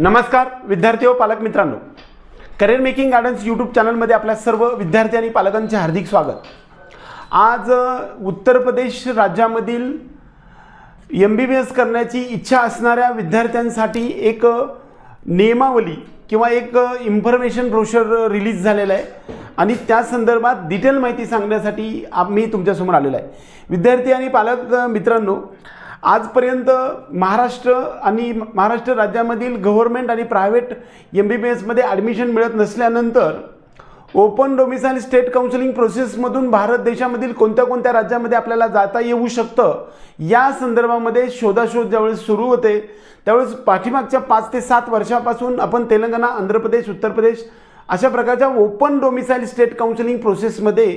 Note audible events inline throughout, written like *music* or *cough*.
नमस्कार विद्यार्थी व पालक मित्रांनो. करिअर मेकिंग गार्डन्स यूट्यूब चॅनलमध्ये आपल्या सर्व विद्यार्थी आणि पालकांचे हार्दिक स्वागत. आज उत्तर प्रदेश राज्यामधील एम बी बी एस करण्याची इच्छा असणाऱ्या विद्यार्थ्यांसाठी एक नियमावली किंवा एक इन्फॉर्मेशन ब्रोशर रिलीज झालेलं आहे. आणि त्या संदर्भात डिटेल माहिती सांगण्यासाठी आ- मी तुमच्यासमोर आलेलो आहे. विद्यार्थी आणि पालक मित्रांनो आजपर्यंत महाराष्ट्र आणि महाराष्ट्र राज्यामधील गव्हर्नमेंट आणि प्रायव्हेट एम बी बी एसमध्ये ॲडमिशन मिळत नसल्यानंतर ओपन डोमिसाईल स्टेट काउन्सिलिंग प्रोसेसमधून भारत देशामधील कोणत्या कोणत्या राज्यामध्ये आपल्याला जाता येऊ शकतं या संदर्भामध्ये शोधाशोध ज्यावेळेस सुरू होते त्यावेळेस पाठीमागच्या पाच ते सात वर्षापासून आपण तेलंगणा आंध्र प्रदेश उत्तर प्रदेश अशा प्रकारच्या ओपन डोमिसाईल स्टेट काउन्सिलिंग प्रोसेसमध्ये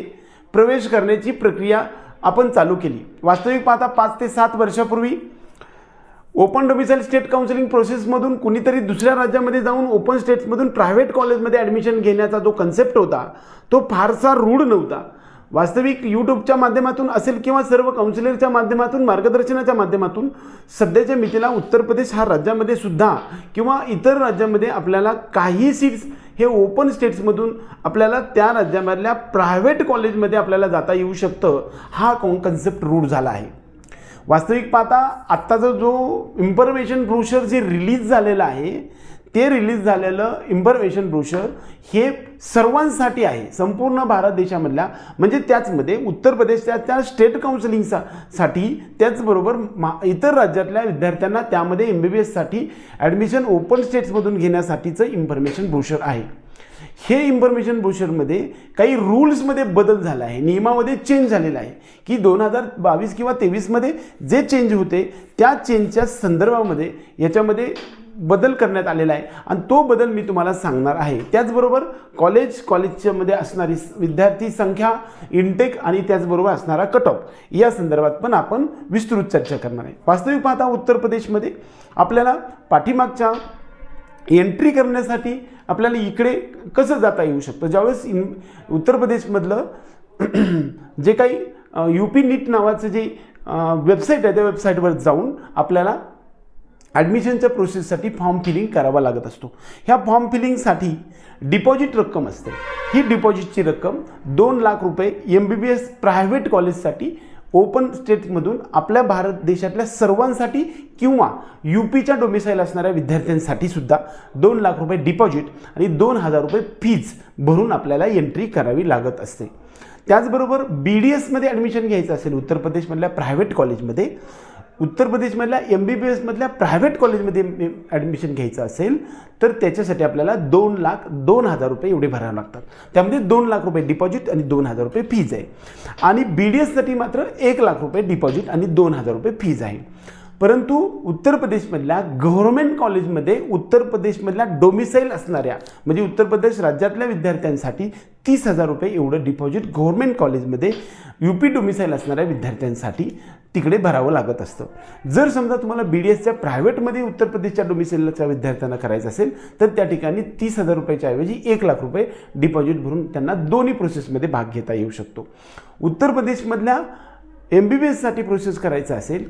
प्रवेश करण्याची प्रक्रिया आपण चालू केली. वास्तविक पाहता पाच ते सात वर्षापूर्वी ओपन डोमिसाईल स्टेट काउन्सिलिंग प्रोसेसमधून कुणीतरी दुसऱ्या राज्यामध्ये जाऊन ओपन स्टेट्समधून प्रायव्हेट कॉलेजमध्ये ॲडमिशन घेण्याचा जो कन्सेप्ट होता तो फारसा रूढ नव्हता. वास्तविक यूट्यूबच्या माध्यमातून असेल किंवा सर्व काउन्सिलरच्या माध्यमातून मार्गदर्शनाच्या माध्यमातून सध्याच्या मितीला उत्तर प्रदेश हा राज्यामध्ये सुद्धा किंवा इतर राज्यामध्ये आपल्याला काही सीट्स हे ओपन स्टेट्समधून आपल्याला त्या राज्यामधल्या प्रायव्हेट कॉलेजमध्ये आपल्याला जाता येऊ शकतं हा कन्सेप्ट रूढ झाला आहे. वास्तविक पाहता आत्ताचा जो इन्फॉर्मेशन ब्रोशर जे रिलीज झालेलं आहे ते रिलीज झालेलं इन्फॉर्मेशन ब्रोशर हे सर्वांसाठी आहे. संपूर्ण भारत देशामधल्या म्हणजे त्याचमध्ये उत्तर प्रदेशच्या त्या स्टेट काउन्सिलिंगचा साठी त्याचबरोबर मा इतर राज्यातल्या विद्यार्थ्यांना त्यामध्ये एम बी बी एससाठी ॲडमिशन ओपन स्टेट्समधून घेण्यासाठीचं इन्फॉर्मेशन ब्रोशर आहे. हे इन्फॉर्मेशन ब्रोशरमध्ये काही रूल्समध्ये बदल झाला आहे. नियमामध्ये चेंज झालेला आहे. की दोन हजार बावीस किंवा तेवीसमध्ये जे चेंज होते त्या चेंजच्या संदर्भामध्ये याच्यामध्ये बदल करण्यात आलेला आहे. आणि तो बदल मी तुम्हाला सांगणार आहे. त्याचबरोबर कॉलेज कॉलेजच्यामध्ये असणारी विद्यार्थी संख्या इंटेक आणि त्याचबरोबर असणारा कट ऑफ या संदर्भात पण आपण विस्तृत चर्चा करणार आहे. वास्तविक पाहता उत्तर प्रदेशमध्ये आपल्याला पाठीमागच्या एंट्री करण्यासाठी आपल्याला इकडे कसं जाता येऊ शकतं? ज्यावेळेस इन उत्तर प्रदेशमधलं *clears throat* जे काही यू पी नीट नावाचं जे वेबसाईट आहे त्या वेबसाईटवर जाऊन आपल्याला ॲडमिशनच्या प्रोसेससाठी फॉर्म फिलिंग करावा लागत असतो. ह्या फॉर्म फिलिंगसाठी डिपॉझिट रक्कम असते. ही डिपॉझिटची रक्कम दोन लाख रुपये M B B S private कॉलेजसाठी open स्टेटमधून आपल्या भारत देशातल्या सर्वांसाठी किंवा यू पीच्या डोमिसाईल असणाऱ्या विद्यार्थ्यांसाठी सुद्धा दोन लाख रुपये डिपॉझिट आणि दोन हजार रुपये फीज भरून आपल्याला एंट्री करावी लागत असते. त्याचबरोबर बी डी एसमध्ये ॲडमिशन घ्यायचं असेल उत्तर प्रदेशमधल्या प्रायव्हेट कॉलेजमध्ये उत्तर प्रदेशमधल्या एम बी बी एसमधल्या प्रायव्हेट कॉलेजमध्ये ॲडमिशन घ्यायचं असेल तर त्याच्यासाठी आपल्याला दोन लाख दोन हजार रुपये एवढे भरावे लागतात. त्यामध्ये दोन लाख रुपये डिपॉझिट आणि दोन हजार रुपये फीज आहे. आणि बी डी एससाठी मात्र एक लाख रुपये डिपॉझिट आणि दोन हजार रुपये फीज आहे. परंतु उत्तर प्रदेशमधल्या गव्हर्नमेंट कॉलेजमध्ये उत्तर प्रदेशमधल्या डोमिसाईल असणाऱ्या म्हणजे उत्तर प्रदेश राज्यातल्या विद्यार्थ्यांसाठी तीस हजार रुपये एवढं डिपॉझिट गव्हर्नमेंट कॉलेजमध्ये यू पी डोमिसाईल असणाऱ्या विद्यार्थ्यांसाठी तिकडे भरावं लागत असतं. जर समजा तुम्हाला बी डी एसच्या प्रायव्हेटमध्ये उत्तर प्रदेशच्या डोमिसाईलच्या विद्यार्थ्यांना करायचं असेल तर त्या ठिकाणी तीस हजार रुपयाच्या ऐवजी एक लाख रुपये डिपॉझिट भरून त्यांना दोन्ही प्रोसेसमध्ये भाग घेता येऊ शकतो. उत्तर प्रदेशमधल्या एम बी बी एससाठी प्रोसेस करायचं असेल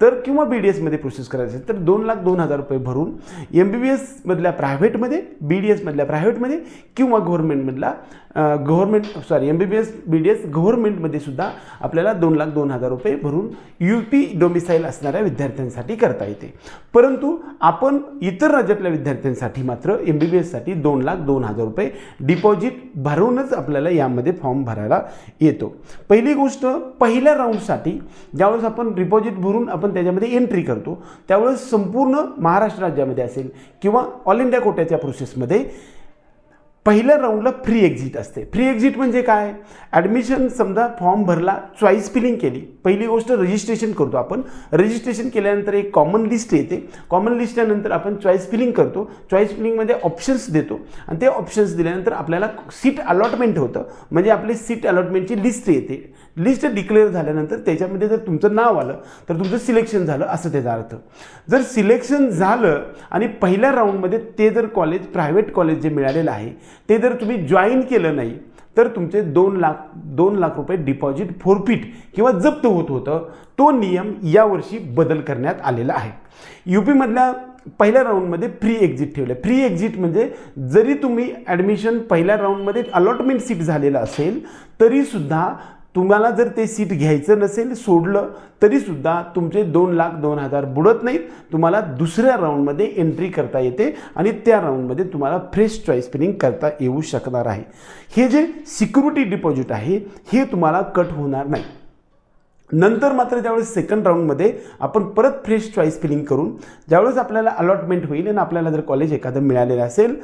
तर किंवा बी डी एसमध्ये प्रोसेस करायचं असेल तर दोन लाख दोन हजार रुपये भरून एम बी बी एसमधल्या प्रायव्हेटमध्ये बी डी एसमधल्या प्रायव्हेटमध्ये किंवा गव्हर्नमेंटमधला government sorry M B B S B D S गव्हर्मेंटमध्ये सुद्धा आपल्याला दोन लाख दोन हजार रुपये भरून यू पी डोमिसाईल असणाऱ्या विद्यार्थ्यांसाठी करता येते. परंतु आपण इतर राज्यातल्या विद्यार्थ्यांसाठी मात्र एम बी बी एससाठी दोन लाख दोन हजार रुपये डिपॉझिट भरूनच आपल्याला यामध्ये फॉर्म भरायला येतो. पहिली गोष्ट पहिल्या राऊंडसाठी ज्यावेळेस आपण डिपॉझिट भरून आपण त्याच्यामध्ये एंट्री करतो त्यावेळेस संपूर्ण महाराष्ट्र राज्यामध्ये असेल किंवा ऑल इंडिया कोट्याच्या प्रोसेसमध्ये पहिल्या राऊंडला फ्री एक्झिट असते. फ्री एक्झिट म्हणजे काय? ॲडमिशन समजा फॉर्म भरला चॉईस फिलिंग केली. पहिली गोष्ट रजिस्ट्रेशन करतो आपण. रजिस्ट्रेशन केल्यानंतर एक कॉमन लिस्ट येते. कॉमन लिस्टनंतर आपण चॉईस फिलिंग करतो. चॉईस फिलिंगमध्ये ऑप्शन्स देतो. आणि ते ऑप्शन्स दिल्यानंतर आपल्याला सीट अलॉटमेंट होतं. म्हणजे आपली सीट अलॉटमेंटची लिस्ट येते. लिस्ट डिक्लेअर झाल्यानंतर त्याच्यामध्ये जर तुमचं नाव आलं तर तुमचं सिलेक्शन झालं असं त्याचा अर्थ. जर सिलेक्शन झालं आणि पहिल्या राऊंडमध्ये ते जर कॉलेज प्रायव्हेट कॉलेज जे मिळालेलं आहे ते जर तुम्ही जॉईन केलं नाही तर तुमचे दोन लाख दोन लाख रुपये डिपॉझिट फोरफिट किंवा जप्त होत होतं तो नियम यावर्षी बदल करण्यात आलेला आहे. यू पीमधल्या पहिल्या राऊंडमध्ये फ्री एक्झिट ठेवलं आहे फ्री एक्झिट म्हणजे जरी तुम्ही ॲडमिशन पहिल्या राऊंडमध्ये अलॉटमेंट सीट झालेलं असेल तरीसुद्धा तुम्हाला जर ते सीट घ्यायचं नसेल सोडलं तरीसुद्धा तुमचे दोन लाख दोन हजार बुडत नाहीत. तुम्हाला दुसऱ्या राऊंडमध्ये एंट्री करता येते आणि त्या राऊंडमध्ये तुम्हाला फ्रेश चॉईस फिलिंग करता येऊ शकणार आहे. हे जे सिक्युरिटी डिपॉझिट आहे हे तुम्हाला कट होणार नाही. नंतर मात्र ज्यावेळेस सेकंड राऊंडमध्ये आपण परत फ्रेश चॉईस फिलिंग करून ज्यावेळेस आपल्याला अलॉटमेंट होईल आणि आपल्याला जर कॉलेज एखादं मिळालेलं असेल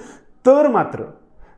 तर मात्र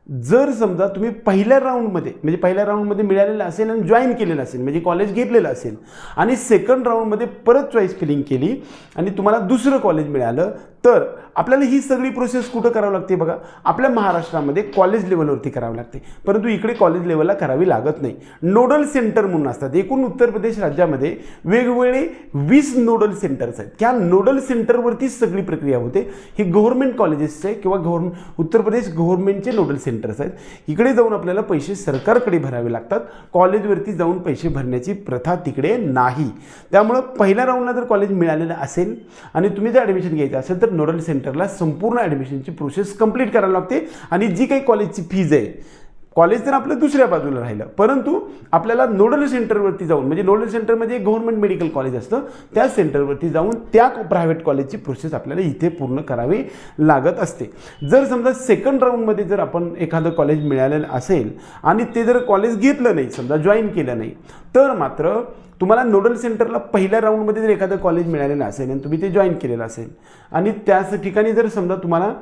जर समजा तुम्ही पहिल्या राऊंडमध्ये म्हणजे पहिल्या राऊंडमध्ये मिळालेलं असेल आणि जॉईन केलेलं असेल म्हणजे कॉलेज घेतलेलं असेल आणि सेकंड राऊंडमध्ये परत चॉईस फिलिंग केली आणि तुम्हाला दुसरं कॉलेज मिळालं तर आपल्याला ही सगळी प्रोसेस कुठं करावं लागते बघा? आपल्या महाराष्ट्रामध्ये कॉलेज लेवलवरती करावी लागते. परंतु इकडे कॉलेज लेवलला करावी लागत नाही. नोडल सेंटर म्हणून असतात. एकूण उत्तर प्रदेश राज्यामध्ये वेगवेगळे वीस नोडल सेंटर्स आहेत. त्या नोडल सेंटरवरतीच सगळी प्रक्रिया होते. हे गव्हर्नमेंट कॉलेजेसचे किंवा गव्हर्न उत्तर प्रदेश गव्हर्नमेंटचे नोडल सेंटर्स आहेत. इकडे जाऊन आपल्याला पैसे सरकारकडे भरावे लागतात. कॉलेजवरती जाऊन पैसे भरण्याची प्रथा तिकडे नाही. त्यामुळं पहिल्या राऊंडला जर कॉलेज मिळालेलं असेल आणि तुम्ही जर ॲडमिशन घ्यायचं असेल तर नोडल सेंटर सेंटरला संपूर्ण ॲडमिशनची प्रोसेस कंप्लीट करायला लागते. आणि जी काही कॉलेजची फीज आहे कॉलेज तर आपलं दुसऱ्या बाजूला राहिलं. परंतु आपल्याला नोडल सेंटरवरती जाऊन म्हणजे नोडल सेंटरमध्ये एक गव्हर्नमेंट मेडिकल कॉलेज असतं त्या सेंटरवरती जाऊन त्या प्रायव्हेट कॉलेजची प्रोसेस आपल्याला इथे पूर्ण करावी लागत असते. जर समजा सेकंड राऊंडमध्ये जर आपण एखादं कॉलेज मिळालेलं असेल आणि ते जर कॉलेज घेतलं नाही समजा जॉईन केलं नाही तर मात्र तुम्हाला नोडल सेंटरला पहिल्या राऊंडमध्ये जर एखादं कॉलेज मिळालेलं असेल आणि तुम्ही ते जॉईन केलेलं असेल आणि त्याच ठिकाणी जर समजा तुम्हाला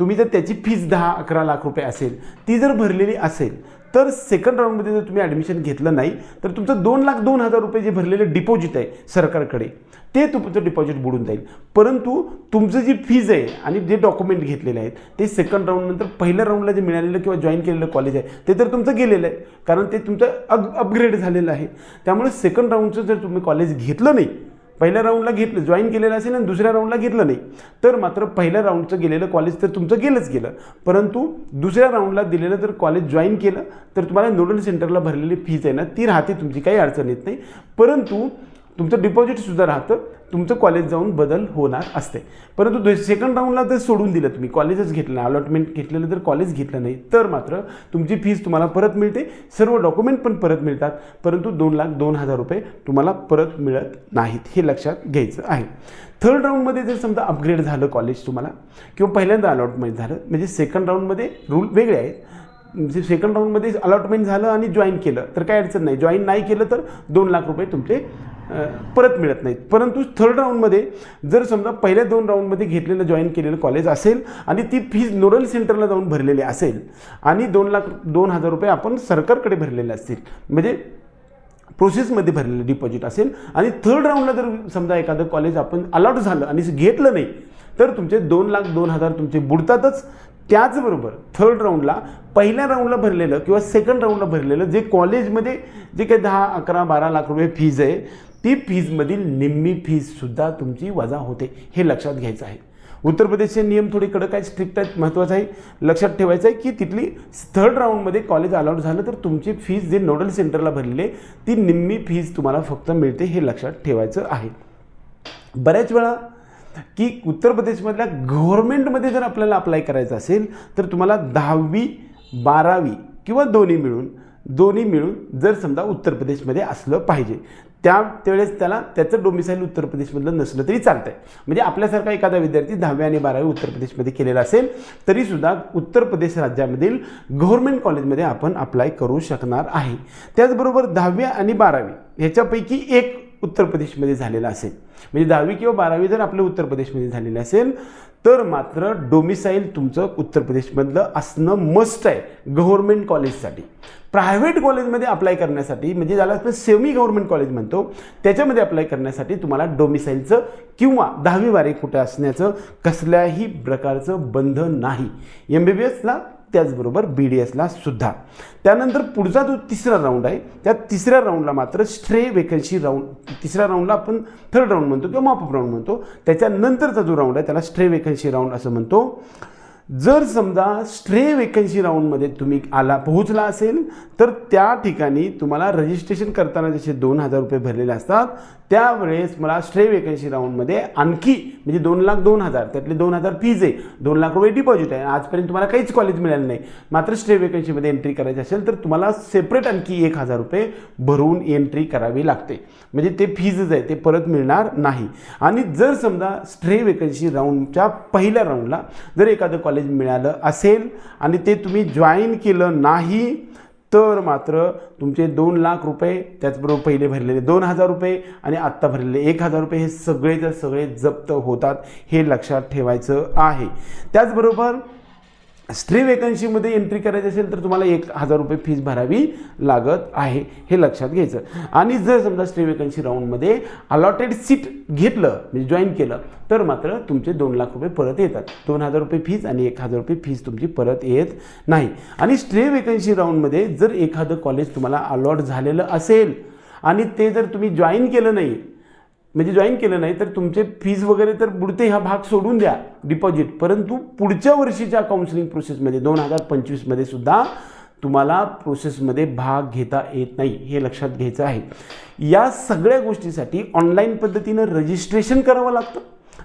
तुम्ही जर त्याची फीज दहा अकरा लाख रुपये असेल ती जर भरलेली असेल तर सेकंड राऊंडमध्ये जर तुम्ही ॲडमिशन घेतलं नाही तर तुमचं दोन लाख दोन हजार रुपये जे भरलेलं डिपॉझिट आहे सरकारकडे ते तुमचं डिपॉझिट बुडून जाईल. परंतु तुमचं जी फीज आहे आणि जे डॉक्युमेंट घेतलेले आहेत ते सेकंड राऊंडनंतर पहिल्या राऊंडला जे मिळालेलं किंवा जॉईन केलेलं कॉलेज आहे ते तर तुमचं गेलेलं आहे. कारण ते तुमचं अग अपग्रेड झालेलं आहे. त्यामुळे सेकंड राऊंडचं जर तुम्ही कॉलेज घेतलं नाही पहिल्या राऊंडला घेतलं जॉईन केलेलं असेल आणि दुसऱ्या राऊंडला घेतलं नाही. तर मात्र पहिल्या राऊंडचं गेलेलं कॉलेज तर तुमचं गेलंच गेलं. परंतु दुसऱ्या राऊंडला दिलेलं जर कॉलेज जॉईन केलं तर तुम्हाला नोडल सेंटरला भरलेली फीज आहे ना ती राहते तुमची काही अडचण येत नाही. परंतु तुमचं डिपॉझिटसुद्धा राहतं. तुमचं कॉलेज जाऊन बदल होणार असते. परंतु सेकंड राऊंडला जर सोडून दिलं तुम्ही कॉलेजच घेतलं नाही अलॉटमेंट घेतलेलं जर कॉलेज घेतलं नाही तर मात्र तुमची फीज तुम्हाला परत मिळते. सर्व डॉक्युमेंट पण परत मिळतात. परंतु दोन लाख दोन हजार रुपये तुम्हाला परत मिळत नाहीत हे लक्षात घ्यायचं आहे. थर्ड राऊंडमध्ये जर समजा अपग्रेड झालं कॉलेज तुम्हाला किंवा पहिल्यांदा अलॉटमेंट झालं म्हणजे सेकंड राऊंडमध्ये रूल वेगळे आहेत. म्हणजे सेकंड राऊंडमध्ये अलॉटमेंट झालं आणि जॉईन केलं तर काही अडचण नाही. जॉईन नाही केलं तर दोन लाख रुपये तुमचे परत मिळत नाहीत. परंतु थर्ड राऊंडमध्ये जर समजा पहिल्या दोन राऊंडमध्ये घेतलेलं जॉईन केलेलं कॉलेज असेल आणि ती फीज नोडल सेंटरला जाऊन भरलेली असेल आणि दोन लाख दोन हजार रुपये आपण सरकारकडे भरलेले असतील म्हणजे प्रोसेसमध्ये भरलेलं डिपॉझिट असेल आणि थर्ड राऊंडला जर समजा एखादं कॉलेज आपण अलॉट झालं आणि घेतलं नाही तर तुमचे दोन लाख दोन हजार तुमचे बुडतातच. त्याचबरोबर थर्ड राऊंडला पहिल्या राऊंडला भरलेलं किंवा सेकंड राऊंडला भरलेलं जे कॉलेजमध्ये जे काही दहा अकरा बारा लाख रुपये फीज आहे ती फीजमधील निम्मी फीजसुद्धा तुमची वजा होते हे लक्षात घ्यायचं आहे. उत्तर प्रदेशचे नियम थोडे कडक आहेत स्ट्रिक्ट आहेत महत्त्वाचं आहे. लक्षात ठेवायचं आहे की तिथली थर्ड राऊंडमध्ये कॉलेज अलाउड झालं तर तुमची फीज जे नोडल सेंटरला भरलेली आहे ती निम्मी फीज तुम्हाला फक्त मिळते हे लक्षात ठेवायचं आहे. बऱ्याच वेळा की उत्तर प्रदेशमधल्या गव्हर्मेंटमध्ये जर आपल्याला अप्लाय करायचं असेल तर तुम्हाला दहावी बारावी किंवा दोन्ही मिळून दोन्ही मिळून जर समजा उत्तर प्रदेशमध्ये असलं पाहिजे त्यावेळेस त्याला त्याचं डोमिसाईल उत्तर प्रदेशमधलं नसलं तरी चालतंय. म्हणजे आपल्यासारखा एखादा विद्यार्थी दहावी आणि बारावी उत्तर प्रदेशमध्ये केलेला असेल तरीसुद्धा उत्तर प्रदेश राज्यामधील गव्हर्मेंट कॉलेजमध्ये आपण अप्लाय करू शकणार आहे. त्याचबरोबर दहावी आणि बारावी ह्याच्यापैकी एक उत्तर प्रदेशमध्ये झालेला असेल. म्हणजे दहावी किंवा बारावी जर आपलं उत्तर प्रदेशमध्ये झालेलं असेल तर मात्र डोमिसाईल तुमचं उत्तर प्रदेशमधलं असणं मस्ट आहे गव्हर्मेंट कॉलेजसाठी प्रायव्हेट कॉलेजमध्ये अप्लाय करण्यासाठी म्हणजे ज्याला आपण सेमी गव्हर्मेंट कॉलेज म्हणतो त्याच्यामध्ये अप्लाय करण्यासाठी तुम्हाला डोमिसाईलचं किंवा दहावी बारावी कुठे असण्याचं कसल्याही प्रकारचं बंधन नाही. एम बी बी एसला त्याचबरोबर बी डी एसला सुद्धा. त्यानंतर पुढचा जो तिसरा राऊंड आहे त्या तिसऱ्या राऊंडला मात्र स्ट्रे वेकन्सी राऊंड तिसऱ्या राऊंडला आपण थर्ड राऊंड म्हणतो किंवा मॉपअप राऊंड म्हणतो. त्याच्यानंतरचा जो राऊंड आहे त्याला स्ट्रे वेकन्सी राऊंड असं म्हणतो. जर समजा स्ट्रे वेकन्सी राऊंडमध्ये तुम्ही आला पोहोचला असेल तर त्या ठिकाणी तुम्हाला रजिस्ट्रेशन करताना जसे दोन हजार रुपये भरलेले असतात त्यावेळेस मला स्ट्रे वेकन्सी राऊंडमध्ये आणखी म्हणजे दोन लाख दोन हजार त्यातले दोन हजार फीज आहे दोन लाख रुपये डिपॉझिट आहे. आजपर्यंत तुम्हाला काहीच कॉलेज मिळालं नाही. मात्र स्ट्रे वेकन्सीमध्ये एंट्री करायची असेल तर तुम्हाला सेपरेट आणखी एक हजार रुपये भरून एंट्री करावी लागते. म्हणजे ते फीजच आहे ते परत मिळणार नाही. आणि जर समजा स्ट्रे वेकन्सी राऊंडच्या पहिल्या राऊंडला जर एखादं कॉलेज मिळालं असेल आणि ते तुम्ही जॉईन केलं नाही तर मात्र तुमचे दोन लाख रुपये त्याचबरोबर पहिले भरलेले दोन हजार रुपये आणि आत्ता भरलेले एक हजार रुपये हे सगळेच्या सगळे जप्त होतात हे लक्षात ठेवायचं आहे. त्याचबरोबर स्ट्री वेकन्सीमध्ये एंट्री करायची असेल तर तुम्हाला एक हजार रुपये फीस भरावी लागत आहे हे लक्षात घ्यायचं. आणि जर समजा स्ट्री वेकन्सी राऊंडमध्ये अलॉटेड सीट घेतलं म्हणजे जॉईन केलं तर मात्र तुमचे दोन लाख रुपये परत येतात. दोन हजार रुपये फीज आणि एक हजार रुपये फीज तुमची परत येत नाही. आणि स्ट्रे वेकन्सी राऊंडमध्ये जर एखादं कॉलेज तुम्हाला अलॉट झालेलं असेल आणि ते जर तुम्ही जॉईन केलं नाही म्हणजे जॉईन केलं नाही तर तुमचे फीज वगैरे तर बुडते हा भाग सोडून द्या डिपॉझिट परंतु पुढच्या वर्षीच्या काउन्सिलिंग प्रोसेसमध्ये दोन हजार पंचवीसमध्ये सुद्धा तुम्हाला प्रोसेसमध्ये भाग घेता येत नाही हे लक्षात घ्यायचं आहे. या सगळ्या गोष्टीसाठी ऑनलाईन पद्धतीनं रजिस्ट्रेशन करावं लागतं.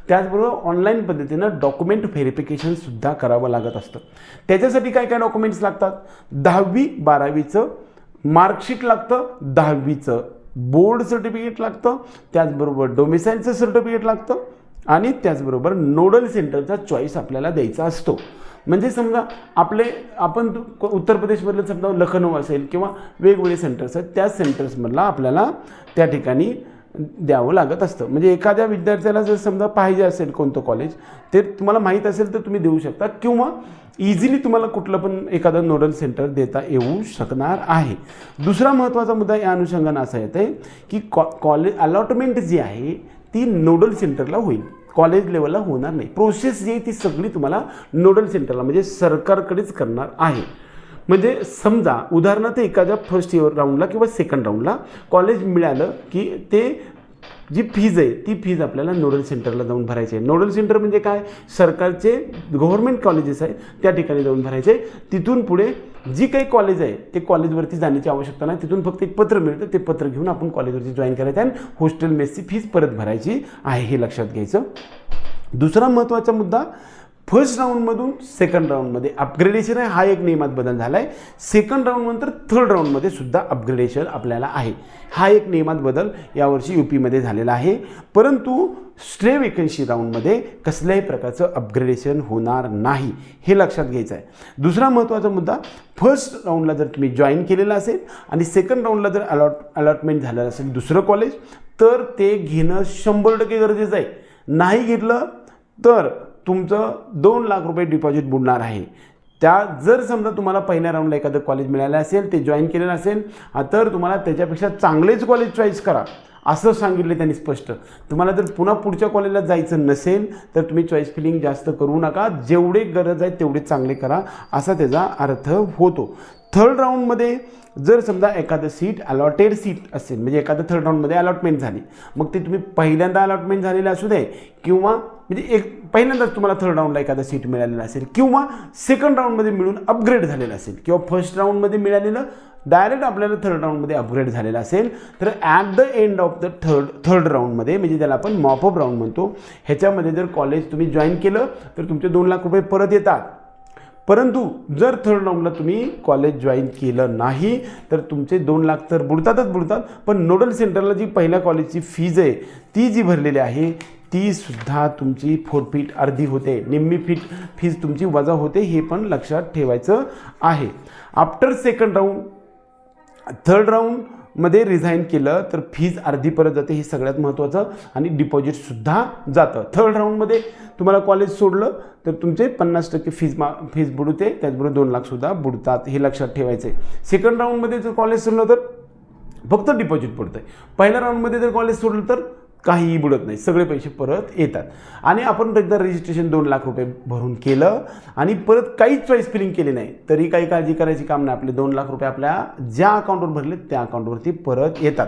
त्याचबरोबर ऑनलाईन पद्धतीनं डॉक्युमेंट व्हेरिफिकेशनसुद्धा करावं लागत असतं. त्याच्यासाठी काय काय डॉक्युमेंट्स लागतात? दहावी बारावीचं मार्कशीट लागतं. दहावीचं बोर्ड सर्टिफिकेट लागतं त्याचबरोबर डोमिसाईलचं सर्टिफिकेट लागतं आणि त्याचबरोबर नोडल सेंटरचा चॉईस आपल्याला द्यायचा असतो. म्हणजे समजा आपले आपण उत्तर प्रदेशमधलं समजा लखनौ असेल किंवा वेगवेगळे सेंटर्स आहेत त्या सेंटर्समधला आपल्याला त्या ठिकाणी द्यावं लागत असतं. म्हणजे एखाद्या विद्यार्थ्याला जर समजा पाहिजे असेल कोणतं कॉलेज ते तुम्हाला माहीत असेल तर तुम्ही देऊ शकता किंवा इझिली तुम्हाला कुठलं पण एखादं नोडल सेंटर देता येऊ शकणार आहे. दुसरा महत्त्वाचा मुद्दा या अनुषंगानं असा येत आहे की कॉ कॉलेज अलॉटमेंट जी आहे ती नोडल सेंटरला होईल. कॉलेज लेवलला होणार नाही. प्रोसेस जी आहे ती सगळी तुम्हाला नोडल सेंटरला म्हणजे सरकारकडेच करणार आहे. म्हणजे समजा उदाहरणार्थ एखाद्या फर्स्ट इयर राऊंडला किंवा सेकंड राऊंडला कॉलेज मिळालं की ते जी फीज आहे ती फीज आपल्याला नोडल सेंटरला जाऊन भरायची आहे. नोडल सेंटर म्हणजे काय? सरकारचे गव्हर्नमेंट कॉलेजेस आहेत त्या ठिकाणी जाऊन भरायचे तिथून पुढे जी काही कॉलेज आहे ते कॉलेजवरती जाण्याची आवश्यकता नाही. तिथून फक्त एक पत्र मिळतं ते पत्र घेऊन आपण कॉलेजवरती जॉईन करायचं आहे आणि हॉस्टेल मेसची फीज परत भरायची आहे हे लक्षात घ्यायचं. दुसरा महत्त्वाचा मुद्दा फर्स्ट राऊंडमधून सेकंड राऊंडमध्ये अपग्रेडेशन आहे. हा एक नियमात बदल झाला आहे सेकंड राऊंडनंतर थर्ड राऊंडमध्ये सुद्धा अपग्रेडेशन आपल्याला आहे. हा एक नियमात बदल यावर्षी यू पीमध्ये झालेला आहे. परंतु स्ट्रे वेकन्सी राऊंडमध्ये कसल्याही प्रकारचं अपग्रेडेशन होणार नाही हे लक्षात घ्यायचं आहे दुसरा महत्त्वाचा मुद्दा फर्स्ट राऊंडला जर तुम्ही जॉईन केलेला असेल आणि सेकंड राऊंडला जर अलॉट अलॉटमेंट झालेलं असेल दुसरं कॉलेज तर ते घेणं शंभर टक्के गरजेचं आहे. नाही घेतलं तर तुमचं दोन लाख रुपये डिपॉझिट बुडणार आहे. त्या जर समजा तुम्हाला पहिल्या राऊंडला एखादं कॉलेज मिळालं असेल ते जॉईन केलेलं असेल तर तुम्हाला त्याच्यापेक्षा चांगलेच कॉलेज चॉईस करा असं सांगितलं त्यांनी स्पष्ट. तुम्हाला जर पुन्हा पुढच्या कॉलेजला जायचं नसेल तर तुम्ही चॉईस फिलिंग जास्त करू नका. जेवढे गरज आहे तेवढे चांगले करा असा त्याचा अर्थ होतो. थर्ड राऊंडमध्ये जर समजा एखादं सीट अलॉटेड सीट असेल म्हणजे एखादं थर्ड राऊंडमध्ये अलॉटमेंट झाली मग ते तुम्ही पहिल्यांदा अलॉटमेंट झालेलं असू दे किंवा म्हणजे एक पहिल्यांदाच तुम्हाला थर्ड राऊंडला एखादं सीट मिळालेलं असेल किंवा सेकंड राऊंडमध्ये मिळून अपग्रेड झालेलं असेल किंवा फर्स्ट राऊंडमध्ये मिळालेलं डायरेक्ट आपल्याला थर्ड राऊंडमध्ये अपग्रेड झालेलं असेल तर at the end of the third third राऊंडमध्ये म्हणजे त्याला आपण मॉपअप राऊंड म्हणतो ह्याच्यामध्ये जर कॉलेज तुम्ही जॉईन केलं तर तुमचे दोन लाख रुपये परत येतात. परंतु जर थर्ड राऊंडला तुम्ही कॉलेज जॉईन केलं नाही तर तुमचे दोन लाख तर बुडतातच बुडतात. पण नोडल सेंटरला जी पहिल्या कॉलेजची फीज आहे ती जी भरलेली आहे तीसुद्धा तुमची तुमची फोरफीट अर्धी होते. निम्मी फीट फीज तुमची वजा होते हे पण लक्षात ठेवायचं आहे. After second round third round मध्ये रिझाईन केलं तर फीज अर्धी परत जाते हे सगळ्यात महत्त्वाचं आणि डिपॉझिटसुद्धा जातं. थर्ड राऊंडमध्ये तुम्हाला कॉलेज सोडलं तर तुमचे पन्नास टक्के फीज मा फीज बुडते त्याचबरोबर दोन लाखसुद्धा बुडतात हे लक्षात ठेवायचं आहे सेकंड राऊंडमध्ये जर कॉलेज सोडलं तर फक्त डिपॉझिट पडतं आहे पहिल्या राऊंडमध्ये जर कॉलेज सोडलं तर काहीही बुडत नाही. सगळे पैसे परत येतात. आणि आपण एकदा रजिस्ट्रेशन दोन लाख रुपये भरून केलं आणि परत काहीच चॉईस फिलिंग केली नाही. तरी काही काळजी करायची काम नाही. आपले दोन लाख रुपये आपल्या ज्या अकाउंटवर भरले त्या अकाउंटवरती परत येतात.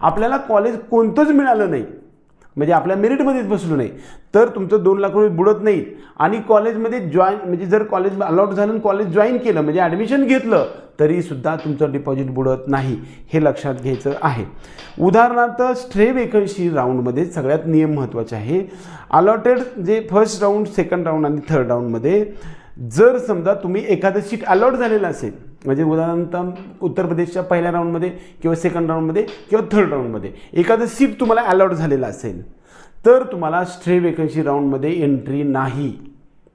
आपल्याला कॉलेज कोणतंच मिळालं नाही. म्हणजे आपल्या मेरिटमध्येच बसलो नाही. तर तुमचं दोन लाख रुपये बुडत नाहीत. आणि कॉलेजमध्ये जॉईन म्हणजे जर कॉलेज अलॉट झालं कॉलेज जॉईन केलं म्हणजे ॲडमिशन घेतलं तरीसुद्धा तुमचं डिपॉझिट बुडत नाही. हे लक्षात घ्यायचं आहे. उदाहरणार्थ स्ट्रे वेकन्सी राऊंडमध्ये सगळ्यात नियम महत्त्वाचे आहे. अलॉटेड जे फर्स्ट राऊंड सेकंड राऊंड आणि थर्ड राऊंडमध्ये जर समजा तुम्ही एखादं सीट अलॉट झालेलं असेल म्हणजे उदाहरणार्थ उत्तर प्रदेशच्या पहिल्या राऊंडमध्ये किंवा सेकंड राऊंडमध्ये किंवा थर्ड राऊंडमध्ये एखादं सीट तुम्हाला अलॉट झालेलं असेल तर तुम्हाला स्ट्रे वेकन्सी राऊंडमध्ये एंट्री नाही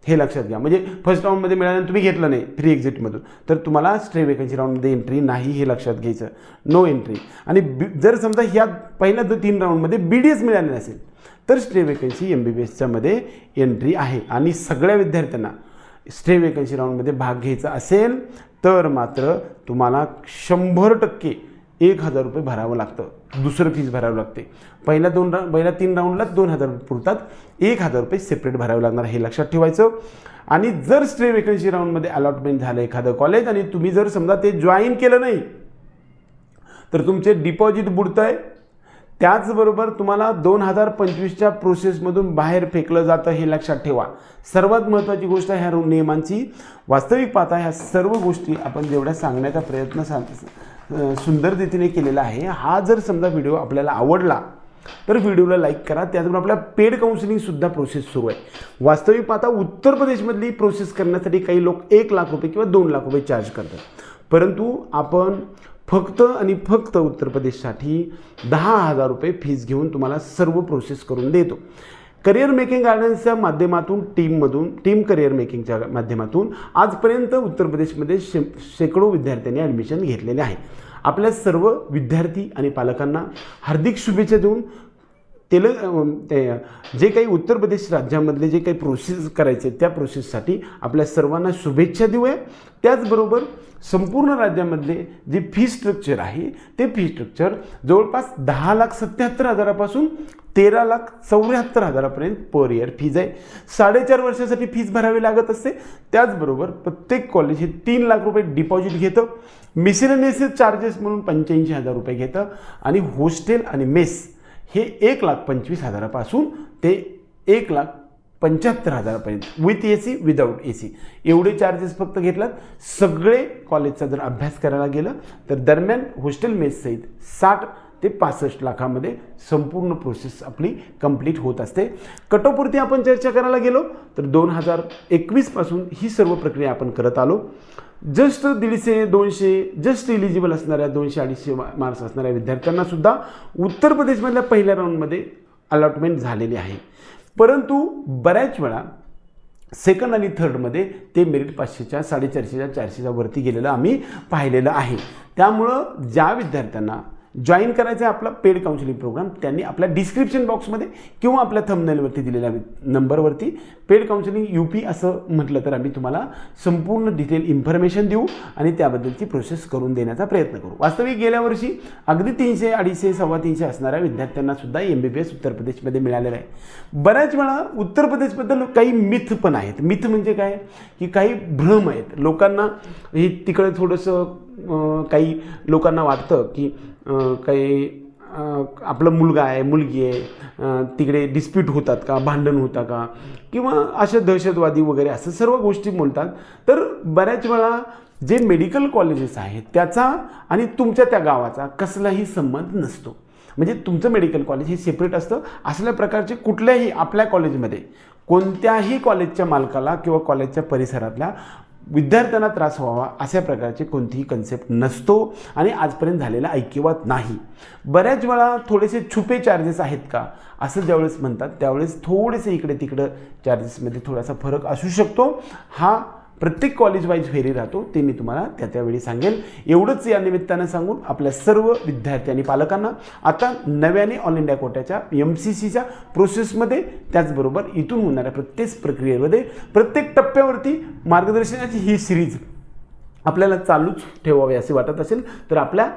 हे लक्षात घ्या. म्हणजे फर्स्ट राऊंडमध्ये मिळाल्यानंतर तुम्ही घेतलं नाही फ्री एक्झिटमधून तर तुम्हाला स्ट्रे वेकन्सी राऊंडमध्ये एंट्री नाही हे लक्षात घ्यायचं. नो एंट्री आणि बी जर समजा ह्या पहिल्या दो तीन राऊंडमध्ये बी डी एस मिळाले नसेल तर stray vacancy M B B एसच्यामध्ये entry आहे. आणि सगळ्या विद्यार्थ्यांना स्ट्रे वेकन्सी राऊंडमध्ये भाग घ्यायचा असेल तर मात्र तुम्हाला शंभर टक्के एक हजार रुपये भरावं लागतं. दुसरं फीज भरावं लागते. पहिल्या दोन रा पहिल्या तीन राऊंडलाच दोन हजार रुपये पुरतात. एक हजार रुपये सेपरेट भरावं लागणार हे लक्षात ठेवायचं. आणि जर स्टे वेकन्सी राऊंडमध्ये अलॉटमेंट झालं एखादं कॉलेज आणि तुम्ही जर समजा ते जॉईन केलं नाही तर तुमचे डिपॉझिट बुडतं आहे त्याचबरोबर तुम्हाला दोन हजार पंचवीसच्या प्रोसेसमधून बाहेर फेकलं जातं हे लक्षात ठेवा. सर्वात महत्त्वाची गोष्ट ह्या नियमांची वास्तविक पाहता ह्या सर्व गोष्टी आपण जेवढ्या सांगण्याचा प्रयत्न सा सुंदर रीतीने केलेला आहे हा जर समजा व्हिडिओ आपल्याला आवडला तर व्हिडिओला लाईक करा. त्याचबरोबर आपल्या पेड काउन्सिलिंगसुद्धा प्रोसेस सुरू आहे. वास्तविक पाहता उत्तर प्रदेशमधली प्रोसेस करण्यासाठी काही लोक एक लाख रुपये किंवा दोन लाख रुपये चार्ज करतात. परंतु आपण फक्त आणि फक्त उत्तर प्रदेशसाठी दहा हजार रुपये फीज घेऊन तुम्हाला सर्व प्रोसेस करून देतो. करिअर मेकिंग गार्डन्सच्या माध्यमातून टीममधून टीम करिअर मेकिंगच्या माध्यमातून आजपर्यंत उत्तर प्रदेशमध्ये शे शेकडो विद्यार्थ्यांनी ॲडमिशन घेतलेले आहे. आपल्या सर्व विद्यार्थी आणि पालकांना हार्दिक शुभेच्छा देऊन तेल ते जे काही उत्तर प्रदेश राज्यामधले जे काही प्रोसेस करायचे त्या प्रोसेससाठी आपल्या सर्वांना शुभेच्छा देऊया. त्याचबरोबर संपूर्ण राज्यामधले जे फी स्ट्रक्चर आहे ते फी स्ट्रक्चर जवळपास दहा लाख सत्याहत्तर हजारापासून तेरा लाख चौऱ्याहत्तर हजारापर्यंत पर इयर फीज आहे. साडेचार वर्षासाठी फीज भरावी लागत असते. त्याचबरोबर प्रत्येक कॉलेज हे तीन लाख रुपये डिपॉझिट घेतं. मिसलेनियस चार्जेस म्हणून पंच्याऐंशी हजार रुपये घेतं. आणि हॉस्टेल आणि मेस हे एक लाख पंचवीस हजारापासून ते एक लाख पंच्याहत्तर हजारापर्यंत with A C without A C एवढे चार्जेस फक्त घेतलात. सगळे कॉलेजचा जर अभ्यास करायला गेलं तर दरम्यान हॉस्टेल मेससहित साठ ते पासष्ट लाखामध्ये संपूर्ण प्रोसेस आपली कंप्लीट होत असते. कटोपुरती आपण चर्चा करायला गेलो तर दोन हजार एकवीसपासून ही सर्व प्रक्रिया आपण करत आलो. जस्ट दीडशे दोनशे जस्ट इलिजिबल असणाऱ्या दोनशे अडीचशे मार्क्स असणाऱ्या विद्यार्थ्यांना सुद्धा उत्तर प्रदेशमधल्या पहिल्या राऊंडमध्ये अलॉटमेंट झालेली आहे. परंतु बऱ्याच वेळा सेकंड आणि थर्डमध्ये ते मेरिट पाचशेच्या साडेचारशेच्या चारशेच्या वरती गेलेलं आम्ही पाहिलेलं आहे. त्यामुळं ज्या विद्यार्थ्यांना जॉईन करायचं आहे आपला पेड काउन्सिलिंग प्रोग्राम त्यांनी आपल्या डिस्क्रिप्शन बॉक्समध्ये किंवा आपल्या थंबनेलवरती दिलेल्या नंबरवरती पेड काउन्सिलिंग यू पी असं म्हटलं तर आम्ही तुम्हाला संपूर्ण डिटेल इन्फॉर्मेशन देऊ आणि त्याबद्दलची प्रोसेस करून देण्याचा प्रयत्न करू. वास्तविक गेल्या वर्षी अगदी तीनशे अडीचशे सव्वा तीनशे असणाऱ्या विद्यार्थ्यांना सुद्धा एम बी बी एस उत्तर प्रदेशमध्ये मिळालेलं आहे. बऱ्याच वेळा उत्तर प्रदेशबद्दल काही मिथ पण आहेत. मिथ म्हणजे काय? की काही भ्रम आहेत. लोकांना हे तिकडे थोडंसं काही लोकांना वाटतं की काही आपला आपलं मुलगा आहे मुलगी आहे तिकडे डिस्प्यूट होतात का भांडण होता का किंवा अशा दहशतवादी वगैरे असं सर्व गोष्टी बोलतात. तर बऱ्याच वेळा जे मेडिकल कॉलेजेस आहेत त्याचा आणि तुमच्या त्या गावाचा कसलाही संबंध नसतो. म्हणजे तुमचं मेडिकल कॉलेज हे सेपरेट असतं. असल्या प्रकारचे कुठल्याही आपल्या कॉलेजमध्ये कोणत्याही कॉलेजच्या मालकाला किंवा कॉलेजच्या परिसरातल्या विद्यार्थ्यांना त्रास व्हावा अशा प्रकारचे कोणतीही कन्सेप्ट नसतो आणि आजपर्यंत झालेला ऐकिवात नाही. बऱ्याच वेळा थोडेसे छुपे चार्जेस आहेत का? असं ज्यावेळेस म्हणतात त्यावेळेस थोडेसे इकडे तिकडं चार्जेसमध्ये थोडासा फरक असू शकतो. हा प्रत्येक कॉलेज वाईज फेरी राहतो ते मी तुम्हाला त्या त्यावेळी सांगेल. एवढंच या निमित्तानं सांगून आपल्या सर्व विद्यार्थी आणि पालकांना आता नव्याने ऑल इंडिया कोट्याच्या एम सी सीच्या प्रोसेसमध्ये त्याचबरोबर इथून होणाऱ्या प्रत्येक प्रक्रियेमध्ये प्रत्येक टप्प्यावरती मार्गदर्शनाची ही सिरीज आपल्याला चालूच ठेवावी असे वाटत असेल तर आपल्या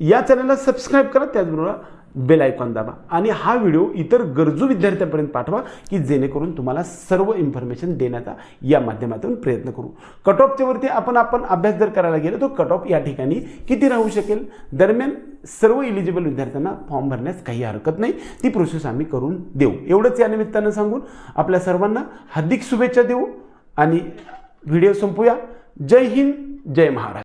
या चॅनलला सबस्क्राईब करा त्याचबरोबर बेल आयकॉन दाबा. आणि हा व्हिडिओ इतर गरजू विद्यार्थ्यांपर्यंत पाठवा की जेणेकरून तुम्हाला सर्व इन्फॉर्मेशन देण्याचा या माध्यमातून प्रयत्न करू. कट ऑफच्या वरती आपण आपण अभ्यास जर करायला गेलो तर कट ऑफ या ठिकाणी किती राहू शकेल? दरम्यान सर्व इलिजिबल विद्यार्थ्यांना फॉर्म भरण्यास काही हरकत नाही. ती प्रोसेस आम्ही करून देऊ. एवढंच या निमित्तानं सांगून आपल्या सर्वांना हार्दिक शुभेच्छा देऊ. आणि व्हिडिओ संपूया. जय हिंद जय महाराष्ट्र.